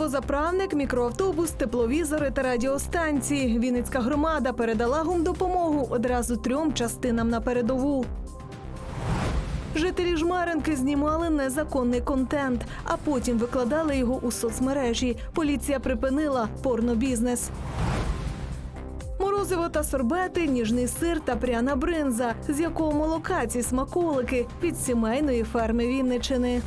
паливозаправник, мікроавтобус, тепловізори та радіостанції. Вінницька громада передала гумдопомогу одразу трьом частинам на передову. Жителі Жмеренки знімали незаконний контент, а потім викладали його у соцмережі. Поліція припинила порнобізнес. Морозиво та сорбети, ніжний сир та пряна бринза, з якого молока ці смаколики від сімейної ферми Вінничини.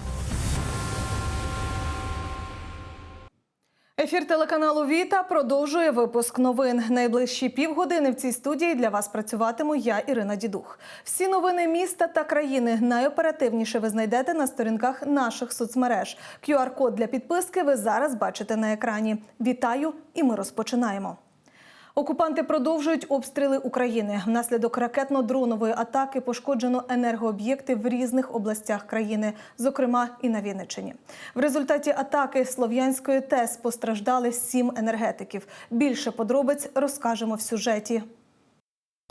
Ефір телеканалу Віта продовжує випуск новин. Найближчі півгодини в цій студії для вас працюватиму я, Ірина Дідух. Всі новини міста та країни найоперативніше ви знайдете на сторінках наших соцмереж. QR-код для підписки ви зараз бачите на екрані. Вітаю, і ми розпочинаємо. Окупанти продовжують обстріли України. Внаслідок ракетно-дронової атаки пошкоджено енергооб'єкти в різних областях країни, зокрема і на Вінниччині. В результаті атаки Слов'янської ТЕС постраждали сім енергетиків. Більше подробиць розкажемо в сюжеті.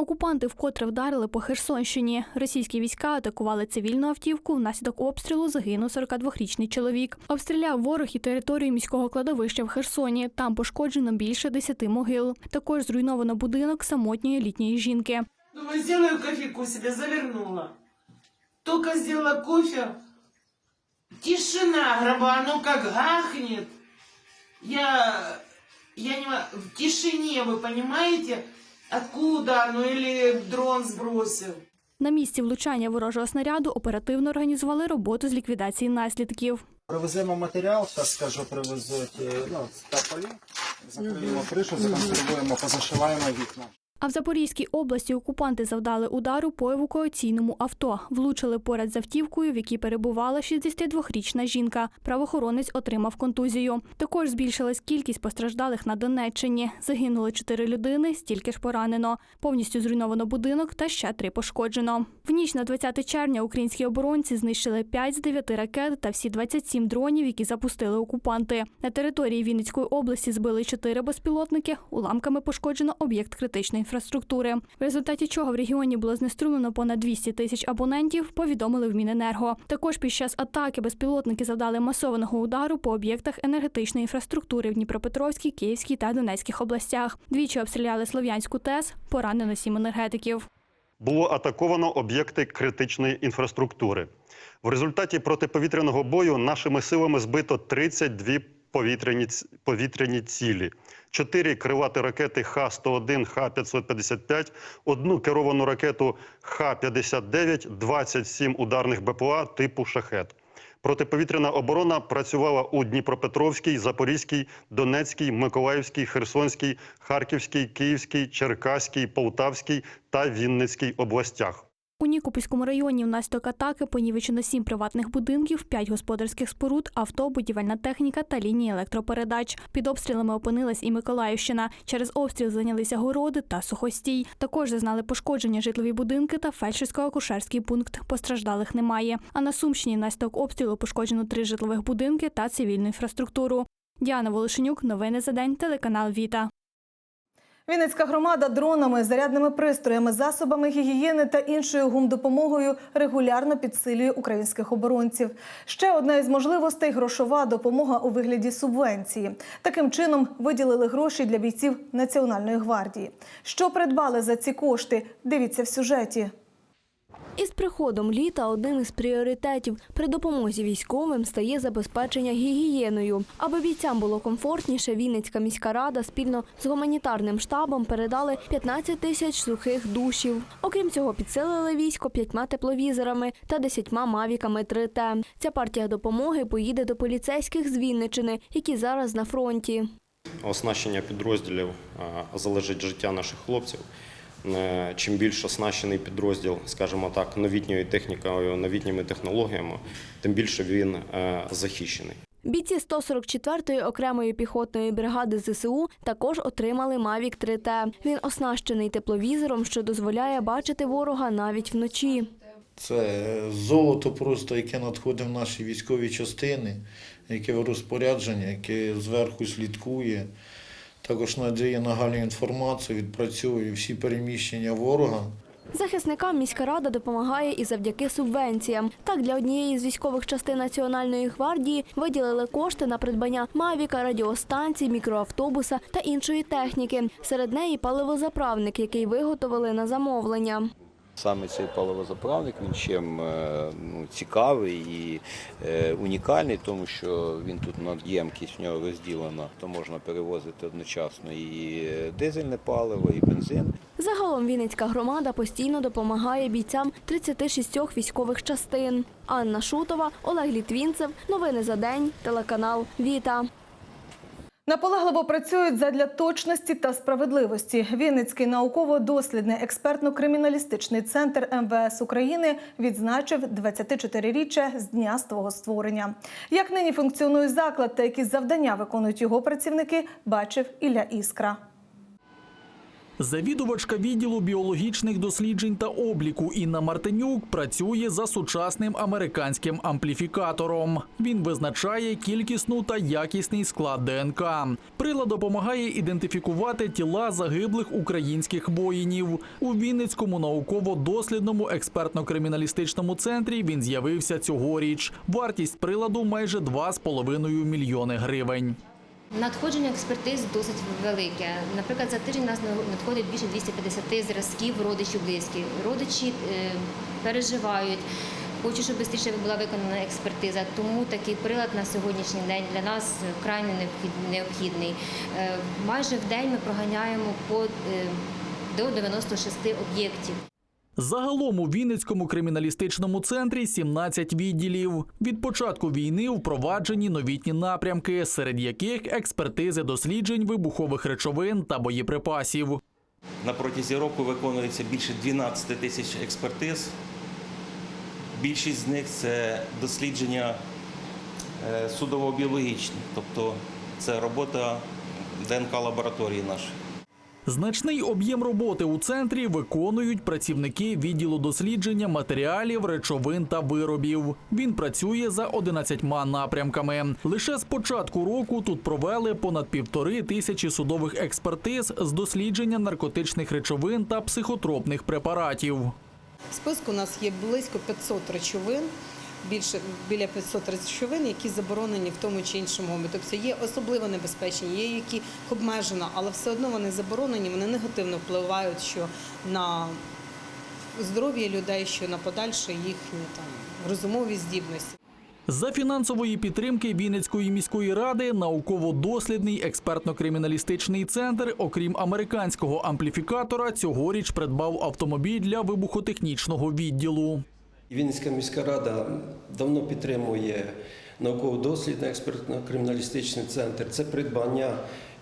Окупанти вкотре вдарили по Херсонщині. Російські війська атакували цивільну автівку. Внаслідок обстрілу загинув 42-річний чоловік. Обстріляв ворог і територію міського кладовища в Херсоні. Там пошкоджено більше десяти могил. Також зруйновано будинок самотньої літньої жінки. Думаю, сделаю кофейку себе, завернула. Только сделала кофе. Тишина, гроба, оно как гахнет. Я, я не в тишине, вы понимаете, откуда Ну или дрон сбросил. На місці влучання ворожого снаряду оперативно організували роботу з ліквідації наслідків. Привеземо матеріал, так скажу, привезуть е, ну, таполі, закриємо кришу, законсервуємо, позашиваємо вікна. А в Запорізькій області окупанти завдали удару по евакуаційному авто. Влучили поряд з автівкою, в якій перебувала 62-річна жінка. Правоохоронець отримав контузію. Також збільшилась кількість постраждалих на Донеччині. Загинули чотири людини, стільки ж поранено. Повністю зруйновано будинок та ще три пошкоджено. В ніч на 20 червня українські оборонці знищили 5 з 9 ракет та всі 27 дронів, які запустили окупанти. На території Вінницької області збили 4 безпілотники. Уламками пошкоджено об'єкт критичної інфраструктури. В результаті чого в регіоні було знеструмлено понад 200 тисяч абонентів, повідомили в Міненерго. Також під час атаки безпілотники завдали масованого удару по об'єктах енергетичної інфраструктури в Дніпропетровській, Київській та Донецьких областях. Двічі обстріляли Слов'янську ТЕС, поранено сім енергетиків. було атаковано об'єкти критичної інфраструктури. В результаті протиповітряного бою нашими силами збито 32 повітряні, повітряні цілі, 4 крилаті ракети Х-101, Х-555, одну керовану ракету Х-59, 27 ударних БПЛА типу «Шахет». Протиповітряна оборона працювала у Дніпропетровській, Запорізькій, Донецькій, Миколаївській, Херсонській, Харківській, Київській, Черкаській, Полтавській та Вінницькій областях. У Нікопольському районі внаслідок атаки понівечено сім приватних будинків, п'ять господарських споруд, авто, будівельна техніка та лінії електропередач. Під обстрілами опинилась і Миколаївщина. Через обстріл зайнялися городи та сухостій. Також зазнали пошкодження житлові будинки та фельдшерсько-акушерський пункт. Постраждалих немає. А на Сумщині внаслідок обстрілу пошкоджено три житлових будинки та цивільну інфраструктуру. Діана Волошенюк, новини за день, телеканал Віта. Вінницька громада дронами, зарядними пристроями, засобами гігієни та іншою гумдопомогою регулярно підсилює українських оборонців. Ще одна із можливостей грошова допомога у вигляді субвенції. Таким чином виділили гроші для бійців Національної гвардії. Що придбали за ці кошти? Дивіться в сюжеті. Із приходом літа одним із пріоритетів при допомозі військовим стає забезпечення гігієною. Аби бійцям було комфортніше, Вінницька міська рада спільно з гуманітарним штабом передали 15 тисяч сухих душів. Окрім цього, підсилили військо п'ятьма тепловізорами та десятьма мавіками 3Т. Ця партія допомоги поїде до поліцейських з Вінничини, які зараз на фронті. оснащення підрозділів залежить життя наших хлопців. Е, Чим більш оснащений підрозділ, скажімо так, новітньою технікою, новітніми технологіями, тим більше він е, захищений. Бійці 144-ї окремої піхотної бригади ЗСУ також отримали Mavic 3T. Він оснащений тепловізором, що дозволяє бачити ворога навіть вночі. Це золото просто, яке надходить в наші військові частини, яке в розпорядження, яке зверху слідкує. Також надає нагальну інформацію, відпрацьовує всі переміщення ворога. Захисникам міська рада допомагає і завдяки субвенціям. Так, для однієї з військових частин Національної гвардії виділили кошти на придбання мавіка, радіостанцій, мікроавтобуса та іншої техніки. Серед неї паливозаправник, який виготовили на замовлення. Саме цей паливозаправник він чим е, ну, цікавий і е, унікальний, тому що він тут надємкість в нього розділена, то можна перевозити одночасно і дизельне паливо, і бензин. Загалом Вінницька громада постійно допомагає бійцям 36 військових частин. Анна Шутова, Олег Літвінцев. Новини за день. Телеканал Віта. Наполегливо працюють задля точності та справедливості. Вінницький науково-дослідний експертно-криміналістичний центр МВС України відзначив 24-річчя з дня свого створення. Як нині функціонує заклад та які завдання виконують його працівники, бачив Ілля Іскра. Завідувачка відділу біологічних досліджень та обліку Інна Мартинюк працює за сучасним американським ампліфікатором. Він визначає кількісну та якісний склад ДНК. Прилад допомагає ідентифікувати тіла загиблих українських воїнів. У Вінницькому науково-дослідному експертно-криміналістичному центрі він з'явився цьогоріч. Вартість приладу майже 2,5 мільйони гривень. Надходження експертиз досить велике. Наприклад, за тиждень у нас надходить більше 250 зразків родичів близьких. Родичі е, переживають, хочуть, щоб швидше була виконана експертиза. Тому такий прилад на сьогоднішній день для нас крайне необхідний. Е, Майже в день ми проганяємо по, е, до 96 об'єктів. Загалом у Вінницькому криміналістичному центрі 17 відділів. Від початку війни впроваджені новітні напрямки, серед яких експертизи досліджень вибухових речовин та боєприпасів. На протязі року виконується більше 12 тисяч експертиз. Більшість з них це дослідження е, судово-біологічні, тобто це робота ДНК лабораторії нашої. Значний об'єм роботи у центрі виконують працівники відділу дослідження матеріалів, речовин та виробів. Він працює за 11 напрямками. Лише з початку року тут провели понад півтори тисячі судових експертиз з дослідження наркотичних речовин та психотропних препаратів. В списку у нас є близько 500 речовин, більше біля 500 речовин, які заборонені в тому чи іншому мові. Тобто є особливо небезпечні, є які обмежено, але все одно вони заборонені, вони негативно впливають що на здоров'я людей, що на подальше їхні там розумові здібності. За фінансової підтримки Вінницької міської ради науково-дослідний експертно-криміналістичний центр, окрім американського ампліфікатора, цьогоріч придбав автомобіль для вибухотехнічного відділу. Вінницька міська рада давно підтримує науково-дослідний експертно-криміналістичний центр. Це придбання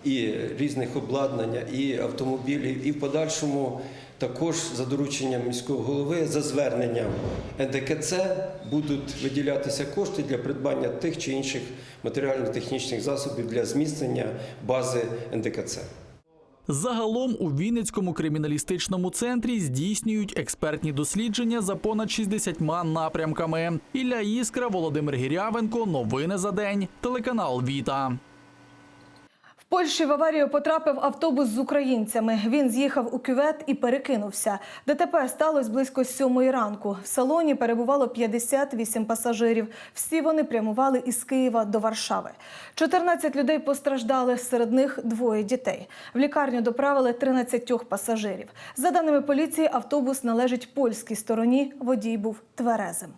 і різних обладнання, і автомобілів, і в подальшому також за дорученням міського голови, за зверненням НДКЦ будуть виділятися кошти для придбання тих чи інших матеріально-технічних засобів для зміцнення бази НДКЦ. Загалом у Вінницькому криміналістичному центрі здійснюють експертні дослідження за понад 60 напрямками. Ілля Іскра, Володимир Гірявенко. Новини за день. Телеканал Віта. Польщі в аварію потрапив автобус з українцями. Він з'їхав у кювет і перекинувся. ДТП сталося близько сьомої ранку. В салоні перебувало 58 пасажирів. Всі вони прямували із Києва до Варшави. 14 людей постраждали, серед них двоє дітей. В лікарню доправили 13 пасажирів. За даними поліції, автобус належить польській стороні. Водій був тверезим.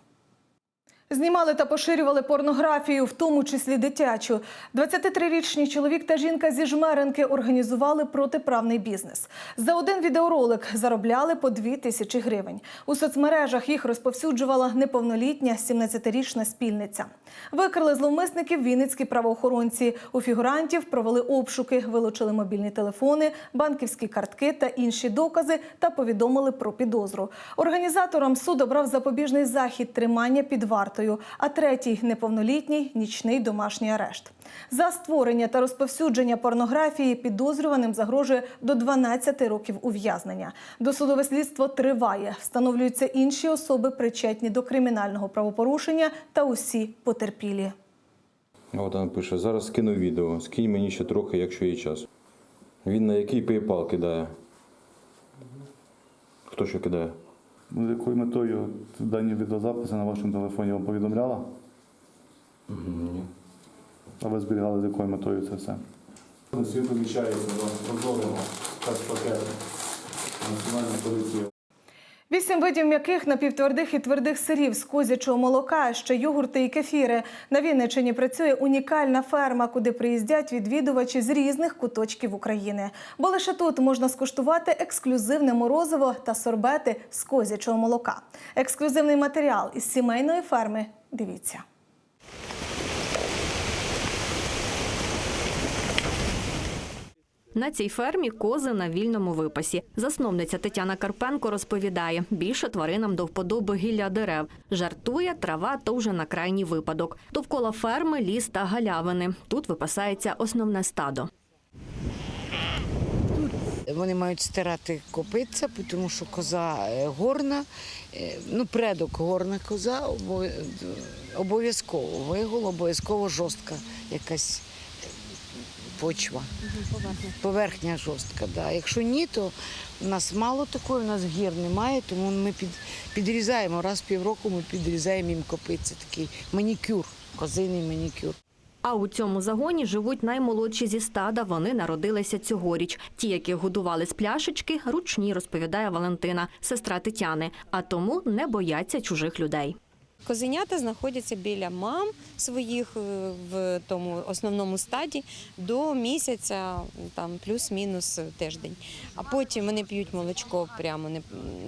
Знімали та поширювали порнографію, в тому числі дитячу. 23-річний чоловік та жінка зі жмеренки організували протиправний бізнес. За один відеоролик заробляли по 2 тисячі гривень. У соцмережах їх розповсюджувала неповнолітня 17-річна спільниця. Викрили зловмисників вінницькі правоохоронці. У фігурантів провели обшуки, вилучили мобільні телефони, банківські картки та інші докази та повідомили про підозру. Організаторам суд обрав запобіжний захід тримання під вартою, а третій неповнолітній нічний домашній арешт. За створення та розповсюдження порнографії підозрюваним загрожує до 12 років ув'язнення. Досудове слідство триває. Встановлюються інші особи, причетні до кримінального правопорушення та усі потерпілі. От вона пише, зараз скину відео, скинь мені ще трохи, якщо є час. Він на який PayPal кидає? Хто що кидає? З якою метою дані відеозаписи на вашому телефоні вам повідомляла? Ні. А ви зберігали з якою метою це все? Світ помічається до прозорого пакету Національної поліції. Вісім видів м'яких напівтвердих і твердих сирів з козячого молока, ще йогурти і кефіри. На Вінниччині працює унікальна ферма, куди приїздять відвідувачі з різних куточків України. Бо лише тут можна скуштувати ексклюзивне морозиво та сорбети з козячого молока. Ексклюзивний матеріал із сімейної ферми. Дивіться. На цій фермі кози на вільному випасі. Засновниця Тетяна Карпенко розповідає, більше тваринам до вподоби гілля дерев. Жартує, трава то вже на крайній випадок. Довкола ферми ліс та галявини. Тут випасається основне стадо. Вони мають стирати копитця, тому що коза е, горна, е, ну предок горна коза, обов'язково вигул, обов'язково жорстка якась почва. Поверхня жорстка. Да. Якщо ні, то в нас мало такої, у нас гір немає, тому ми під, підрізаємо. Раз в півроку ми підрізаємо їм копитці, такий манікюр, козиний манікюр. А у цьому загоні живуть наймолодші зі стада. Вони народилися цьогоріч. Ті, яких годували з пляшечки, ручні, розповідає Валентина, сестра Тетяни. А тому не бояться чужих людей. Козенята знаходяться біля мам своїх е, в тому основному стаді до місяця, там плюс-мінус тиждень. А потім вони п'ють молочко прямо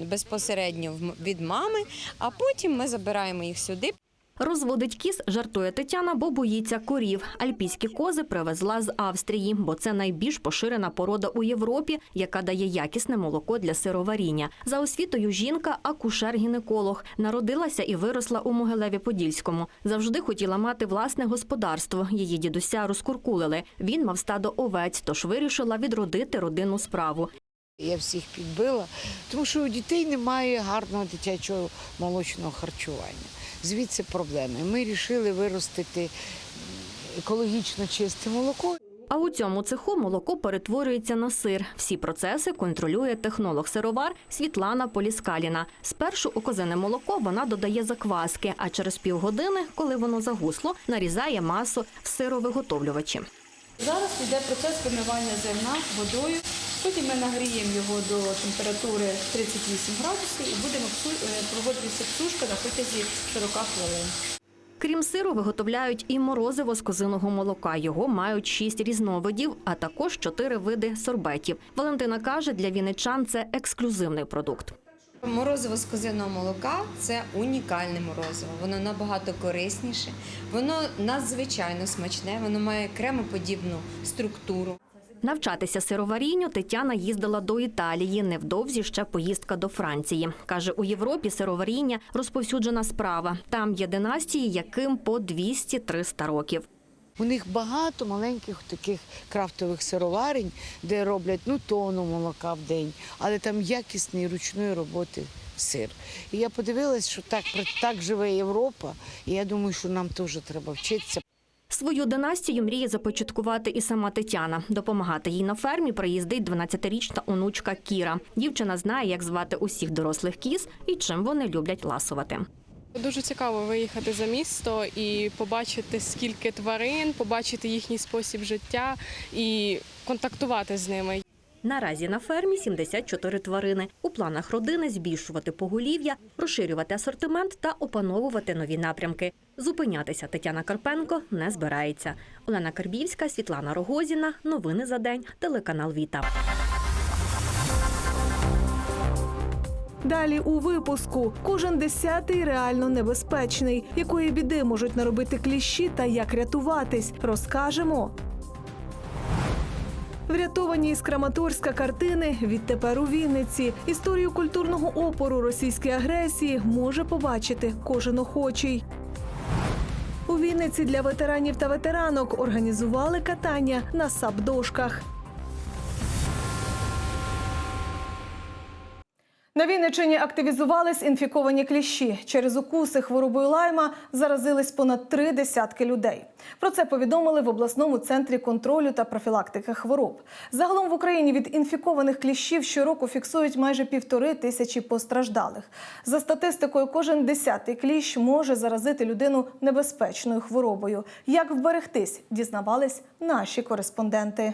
безпосередньо від мами, а потім ми забираємо їх сюди. Розводить кіз, жартує Тетяна, бо боїться корів. Альпійські кози привезла з Австрії, бо це найбільш поширена порода у Європі, яка дає якісне молоко для сироваріння. За освітою жінка акушер-гінеколог. Народилася і виросла у Могилеві-Подільському. Завжди хотіла мати власне господарство. Її дідуся розкуркулили. Він мав стадо овець, тож вирішила відродити родинну справу. Я всіх підбила, тому що у дітей немає гарного дитячого молочного харчування. Звідси проблеми. Ми вирішили виростити екологічно чисте молоко. А у цьому цеху молоко перетворюється на сир. Всі процеси контролює технолог-сировар Світлана Поліскаліна. Спершу у козине молоко вона додає закваски, а через півгодини, коли воно загусло, нарізає масу в сировиготовлювачі. Зараз йде процес вимивання зерна водою. Потім ми нагріємо його до температури 38 градусів і будемо е, проводитися псушка на протязі 40 хвилин. Крім сиру, виготовляють і морозиво з козиного молока. Його мають шість різновидів, а також чотири види сорбетів. Валентина каже, для вінничан це ексклюзивний продукт. Морозиво з козиного молока це унікальне морозиво. Воно набагато корисніше, воно надзвичайно смачне, воно має кремоподібну структуру. Навчатися сироварінню Тетяна їздила до Італії. Невдовзі ще поїздка до Франції. Каже, у Європі сироваріння розповсюджена справа. Там є династії, яким по 200-300 років. У них багато маленьких таких крафтових сироварень, де роблять ну тонну молока в день, але там якісний ручної роботи сир. І я подивилась, що так, так живе Європа, і я думаю, що нам теж треба вчитися. Свою династію мріє започаткувати і сама Тетяна. Допомагати їй на фермі приїздить 12-річна онучка Кіра. Дівчина знає, як звати усіх дорослих кіз і чим вони люблять ласувати. Дуже цікаво виїхати за місто і побачити скільки тварин, побачити їхній спосіб життя і контактувати з ними. Наразі на фермі 74 тварини. У планах родини збільшувати поголів'я, розширювати асортимент та опановувати нові напрямки. Зупинятися Тетяна Карпенко не збирається. Олена Карбівська, Світлана Рогозіна. Новини за день. Телеканал Віта. Далі у випуску кожен десятий реально небезпечний. Якої біди можуть наробити кліщі та як рятуватись, розкажемо. Врятовані із Краматорська картини відтепер у Вінниці. Історію культурного опору російської агресії може побачити кожен охочий. У Вінниці для ветеранів та ветеранок організували катання на сапдошках. На Вінниччині активізувались інфіковані кліщі. Через укуси хворобою лайма заразились понад три десятки людей. Про це повідомили в обласному центрі контролю та профілактики хвороб. Загалом в Україні від інфікованих кліщів щороку фіксують майже півтори тисячі постраждалих. За статистикою, кожен десятий кліщ може заразити людину небезпечною хворобою. Як вберегтись, дізнавались наші кореспонденти.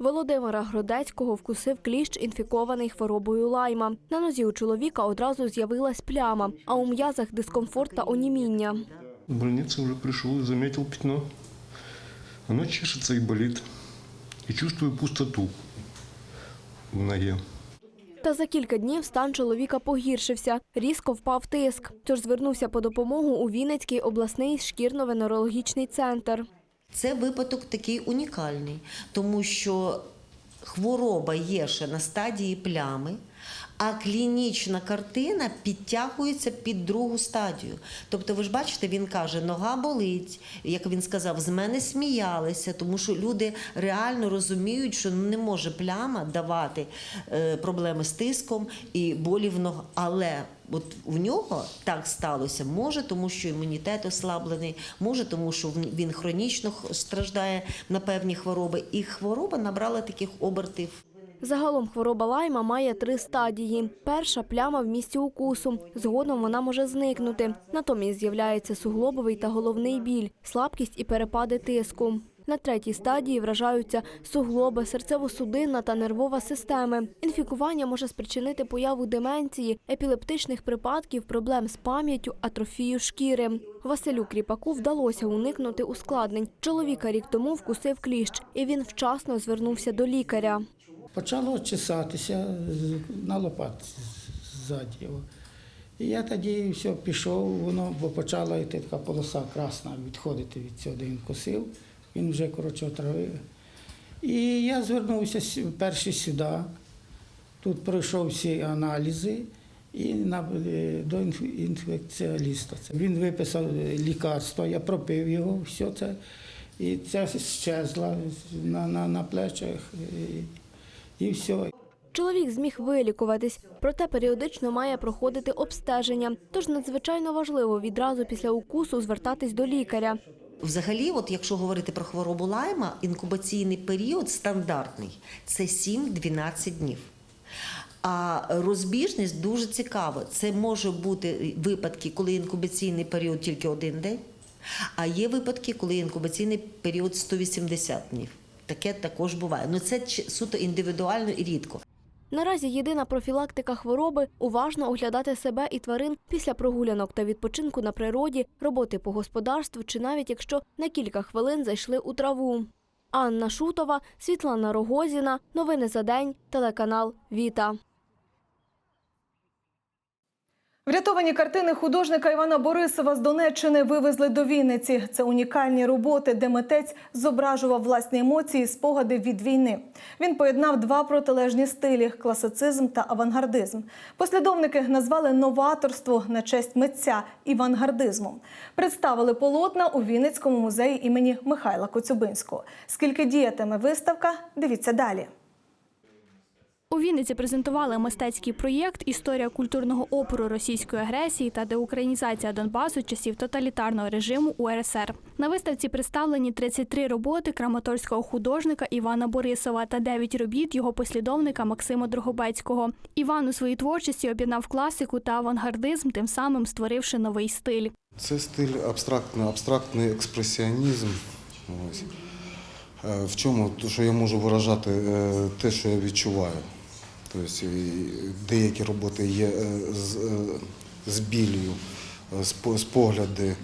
Володимира Гродецького вкусив кліщ, інфікований хворобою лайма. На нозі у чоловіка одразу з'явилась пляма, а у м'язах дискомфорт та оніміння. В больницу уже пришел и заметил пятно. Оно чешется и болит. И чувствую пустоту в ноге. Та за кілька днів стан чоловіка погіршився. Різко впав тиск. Тож звернувся по допомогу у Вінницький обласний шкірно-венерологічний центр. Це випадок такий унікальний, тому що хвороба є ще на стадії плями, а клінічна картина підтягується під другу стадію. Тобто, ви ж бачите, він каже, нога болить, як він сказав, з мене сміялися, тому що люди реально розуміють, що не може пляма давати е, проблеми з тиском і болі в ногах. Але От в нього так сталося. Може, тому що імунітет ослаблений, може, тому що він хронічно страждає на певні хвороби, і хвороба набрала таких обертів. Загалом хвороба лайма має три стадії. Перша пляма в місці укусу. Згодом вона може зникнути. Натомість з'являється суглобовий та головний біль, слабкість і перепади тиску. На третій стадії вражаються суглоби, серцево-судинна та нервова системи. Інфікування може спричинити появу деменції, епілептичних припадків, проблем з пам'яттю, атрофію шкіри. Василю Кріпаку вдалося уникнути ускладнень. Чоловіка рік тому вкусив кліщ, і він вчасно звернувся до лікаря. Почало чесатися на лопатці ззаді. І я тоді все пішов, воно, бо почала йти така полоса красна відходити від цього, де він косив. Він вже коротше отравив. І я звернувся перший сюди. Тут пройшов всі аналізи і е, до інф- інфекціаліста. Він виписав е, лікарство, я пропив його, все це. І це щезло на, на, на плечах. І, і все. Чоловік зміг вилікуватись, проте періодично має проходити обстеження. Тож надзвичайно важливо відразу після укусу звертатись до лікаря. Взагалі, от якщо говорити про хворобу лайма, інкубаційний період стандартний це 7-12 днів. А розбіжність дуже цікава. Це може бути випадки, коли інкубаційний період тільки один день, а є випадки, коли інкубаційний період 180 днів. Таке також буває. Ну це суто індивідуально і рідко. Наразі єдина профілактика хвороби уважно оглядати себе і тварин після прогулянок та відпочинку на природі, роботи по господарству чи навіть якщо на кілька хвилин зайшли у траву. Анна Шутова, Світлана Рогозіна. Новини за день. Телеканал Віта. Врятовані картини художника Івана Борисова з Донеччини вивезли до Вінниці. Це унікальні роботи, де митець зображував власні емоції, і спогади від війни. Він поєднав два протилежні стилі класицизм та авангардизм. Послідовники назвали новаторство на честь митця івангардизмом. Представили полотна у Вінницькому музеї імені Михайла Коцюбинського. Скільки діятиме виставка? Дивіться далі. У Вінниці презентували мистецький проєкт Історія культурного опору російської агресії та деукраїнізація Донбасу часів тоталітарного режиму УРСР. На виставці представлені 33 роботи краматорського художника Івана Борисова та 9 робіт його послідовника Максима Дрогобецького. Іван у своїй творчості об'єднав класику та авангардизм, тим самим створивши новий стиль. Це стиль абстрактний, абстрактний експресіонізм. Ось. Е, В чому? То, що я можу виражати е, те, що я відчуваю. Тобто деякі роботи є е, з, е, з білью, спо- спогляди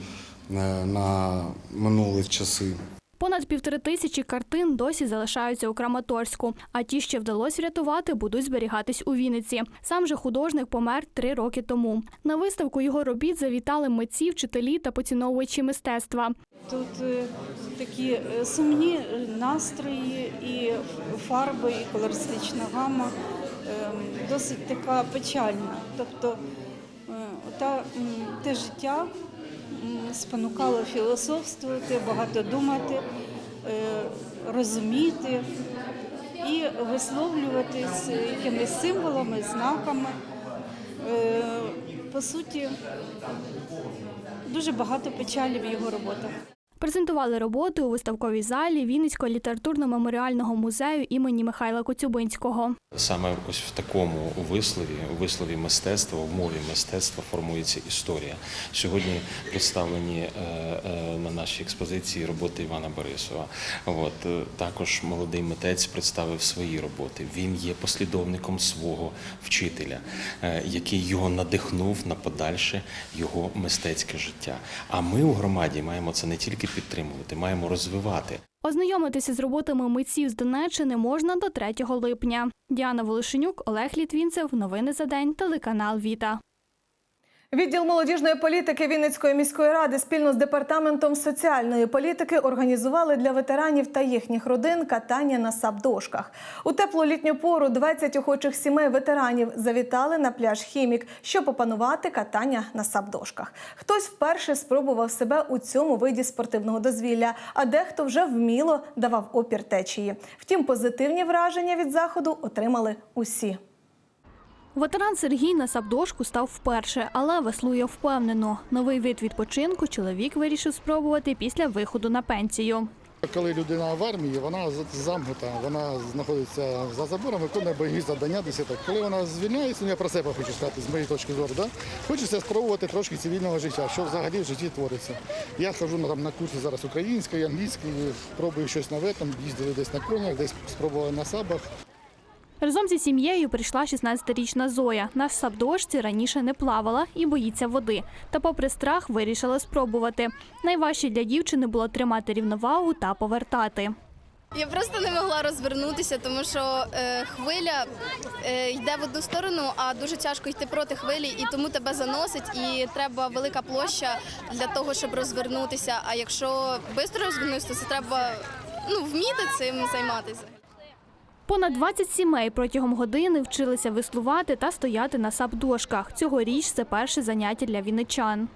е, на минулі часи. Понад півтори тисячі картин досі залишаються у Краматорську, а ті, що вдалося врятувати, будуть зберігатись у Вінниці. Сам же художник помер три роки тому. На виставку його робіт завітали митці, вчителі та поціновувачі мистецтва. Тут такі сумні настрої, і фарби, і колористична гама досить така печальна. Тобто е, та, те життя спонукало філософствувати, багато думати, е, розуміти. І висловлюватись якимись символами, знаками. Е, По суті, дуже багато печалі в його роботах. Презентували роботи у виставковій залі Вінницького літературно-меморіального музею імені Михайла Коцюбинського. Саме ось в такому вислові, у вислові мистецтва, в мові мистецтва формується історія. Сьогодні представлені е, е, на нашій експозиції роботи Івана Борисова. От е, також молодий митець представив свої роботи. Він є послідовником свого вчителя, який його надихнув на подальше його мистецьке життя. А ми у громаді маємо це не тільки підтримувати, маємо розвивати. Ознайомитися з роботами митців з Донеччини можна до 3 липня. Діана Волошенюк, Олег Літвінцев. Новини за день. Телеканал Віта. Відділ молодіжної політики Вінницької міської ради спільно з департаментом соціальної політики організували для ветеранів та їхніх родин катання на сабдошках. У теплу літню пору 20 охочих сімей ветеранів завітали на пляж Хімік, щоб опанувати катання на сабдошках. Хтось вперше спробував себе у цьому виді спортивного дозвілля, а дехто вже вміло давав опір течії. Втім, позитивні враження від заходу отримали усі. Ветеран Сергій на сабдошку став вперше, але веслує впевнено. Новий вид відпочинку чоловік вирішив спробувати після виходу на пенсію. Коли людина в армії, вона замкнута, вона знаходиться за забором, виконує бойові завдання десь так. Коли вона звільняється, ну я про себе хочу сказати, з моєї точки зору, да? хочеться спробувати трошки цивільного життя, що взагалі в житті твориться. Я ходжу на, там, на курси зараз української, англійської, пробую щось нове, там їздили десь на конях, десь спробували на сабах. Разом зі сім'єю прийшла 16-річна Зоя. На сабдошці раніше не плавала і боїться води. Та, попри страх, вирішила спробувати. Найважче для дівчини було тримати рівновагу та повертати. Я просто не могла розвернутися, тому що е, хвиля е, йде в одну сторону, а дуже тяжко йти проти хвилі, і тому тебе заносить, і треба велика площа для того, щоб розвернутися. А якщо швидко розвернутися, то це треба ну, вміти цим займатися. Понад 20 сімей протягом години вчилися веслувати та стояти на сабдошках. Цьогоріч це перше заняття для вінничан.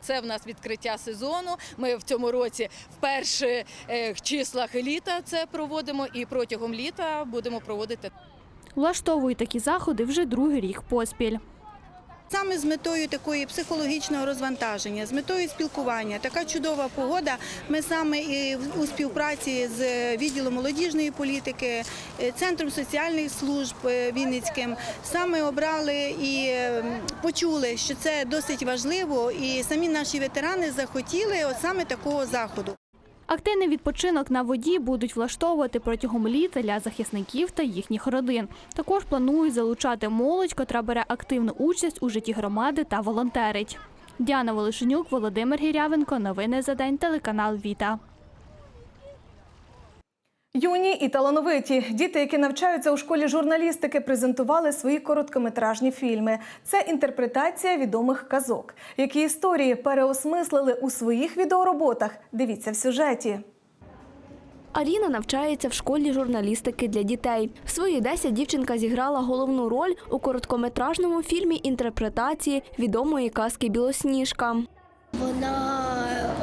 Це в нас відкриття сезону. Ми в цьому році в перших е, числах літа це проводимо, і протягом літа будемо проводити. Влаштовують такі заходи вже другий рік поспіль. Саме з метою такої психологічного розвантаження, з метою спілкування, така чудова погода. Ми саме і у співпраці з відділом молодіжної політики, е, центром соціальних служб е, Вінницьким саме обрали і е, почули, що це досить важливо, і самі наші ветерани захотіли от саме такого заходу. Активний відпочинок на воді будуть влаштовувати протягом літа для захисників та їхніх родин. Також планують залучати молодь, котра бере активну участь у житті громади та волонтерить. Діана Волошенюк, Володимир Гірявенко. Новини за день. Телеканал Віта. Юні і талановиті діти, які навчаються у школі журналістики, презентували свої короткометражні фільми. Це інтерпретація відомих казок, які історії переосмислили у своїх відеороботах. Дивіться в сюжеті. Аріна навчається в школі журналістики для дітей. В свої 10 дівчинка зіграла головну роль у короткометражному фільмі інтерпретації відомої казки Білосніжка. Вона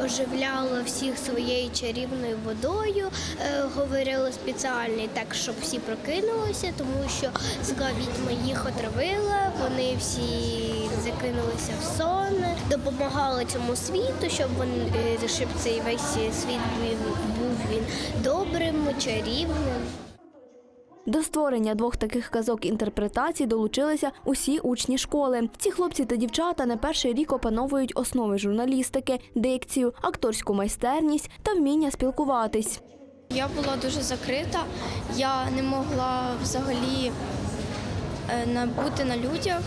оживляла всіх своєю чарівною водою, е, говорила спеціально так, щоб всі прокинулися, тому що зла відьма їх отравила, вони всі закинулися в сон, допомагали цьому світу, щоб він, е, щоб цей весь світ був, був він добрим, чарівним. До створення двох таких казок інтерпретацій долучилися усі учні школи. Ці хлопці та дівчата не перший рік опановують основи журналістики, дикцію, акторську майстерність та вміння спілкуватись. Я була дуже закрита, я не могла взагалі е, бути на людях.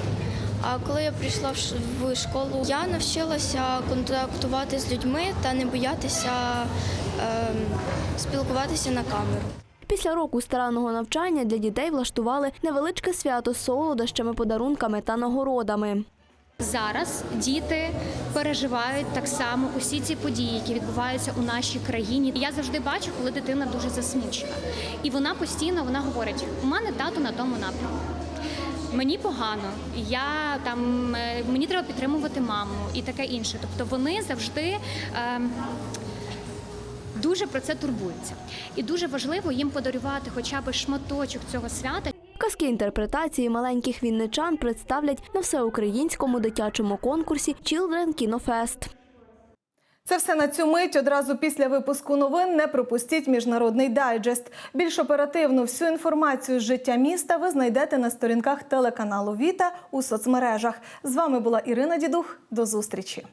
А коли я прийшла в школу, я навчилася контактувати з людьми та не боятися ем, спілкуватися на камеру. Після року старанного навчання для дітей влаштували невеличке свято з солодощами, подарунками та нагородами. Зараз діти переживають так само усі ці події, які відбуваються у нашій країні. Я завжди бачу, коли дитина дуже засмучена. І вона постійно вона говорить: у мене тато на тому напрямку. Мені погано, я там е, мені треба підтримувати маму і таке інше. Тобто вони завжди. ем, Дуже про це турбуються. І дуже важливо їм подарувати хоча б шматочок цього свята. Казки інтерпретації маленьких вінничан представлять на всеукраїнському дитячому конкурсі Children Kino Fest. Це все на цю мить. Одразу після випуску новин не пропустіть міжнародний дайджест. Більш оперативну всю інформацію з життя міста ви знайдете на сторінках телеканалу Віта у соцмережах. З вами була Ірина Дідух. До зустрічі.